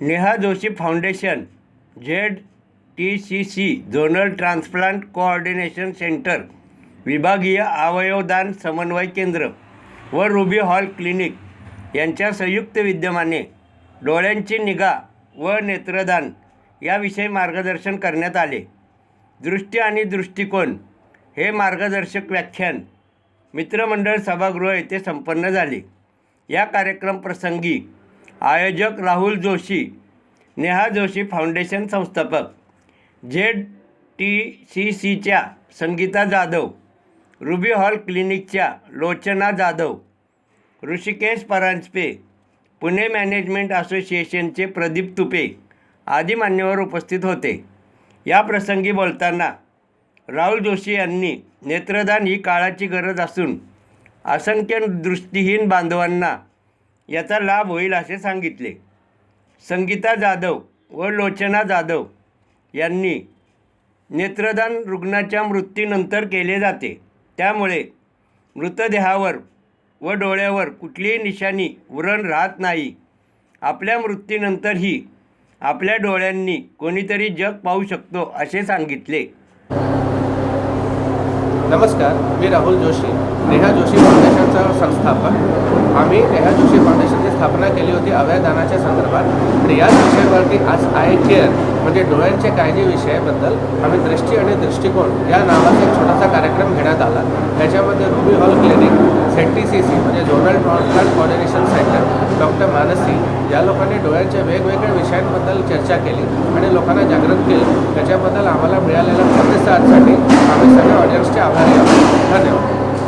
Neha Joshi foundation Z T C C zonal transplant coordination centre विभागीय अवयवदान समन्वय केंद्र व रुबी हॉल क्लिनिक यांच्या संयुक्त विद्यमाने डोळ्यांची निगा व नेत्रदान याविषयी मार्गदर्शन करण्यात आले. दृष्टी आणि दृष्टिकोन हे मार्गदर्शक व्याख्यान मित्रमंडळ सभागृह येथे संपन्न झाले. या कार्यक्रम प्रसंगी आयोजक राहुल जोशी नेहा जोशी फाउंडेशन संस्थापक झेड टी सी सीच्या संगीता जाधव रुबी हॉल क्लिनिकच्या लोचना जाधव ऋषिकेश परांजपे पुणे मॅनेजमेंट असोसिएशनचे प्रदीप तुपे आदी मान्यवर उपस्थित होते. या प्रसंगी बोलताना राहुल जोशी यांनी नेत्रदान ही काळाची गरज असून असंख्य दृष्टीहीन बांधवांना याचा लाभ होईल असे सांगितले. संगीता जाधव व लोचना जाधव यांनी नेत्रदान रुग्णाच्या मृत्यूनंतर केले जाते. त्यामुळे मृतदेहावर व डोळ्यावर कुठलीही निशाणी व्रण राहत नाही. आपल्या मृत्यूनंतरही आपल्या डोळ्यांनी कोणीतरी जग पाहू शकतो असे सांगितले. नमस्कार मी राहुल जोशी नेहा जोशी फाउंडेशनचा संस्थापक. आम्ही नेहा जोशी फाउंडेशनची स्थापना केली होती अवयदानाच्या संदर्भात. आणि याच विषयावरती आज आय केअर म्हणजे डोळ्यांच्या काळजी विषयाबद्दल आम्ही दृष्टी आणि दृष्टिकोन या नावाचा एक छोटासा कार्यक्रम घेण्यात आला. त्याच्यामध्ये Ruby Hall clinic Z T C C म्हणजे zonal transplant coordination centre doctor Mansi या लोकांनी डोळ्यांच्या वेगवेगळ्या विषयांबद्दल चर्चा केली आणि लोकांना जागृत केलं. त्याच्याबद्दल आम्हाला मिळालेल्या प्रतिसादसाठी आम्ही सगळ्या ऑडियन्सचे आभारी आहोत धन्यवाद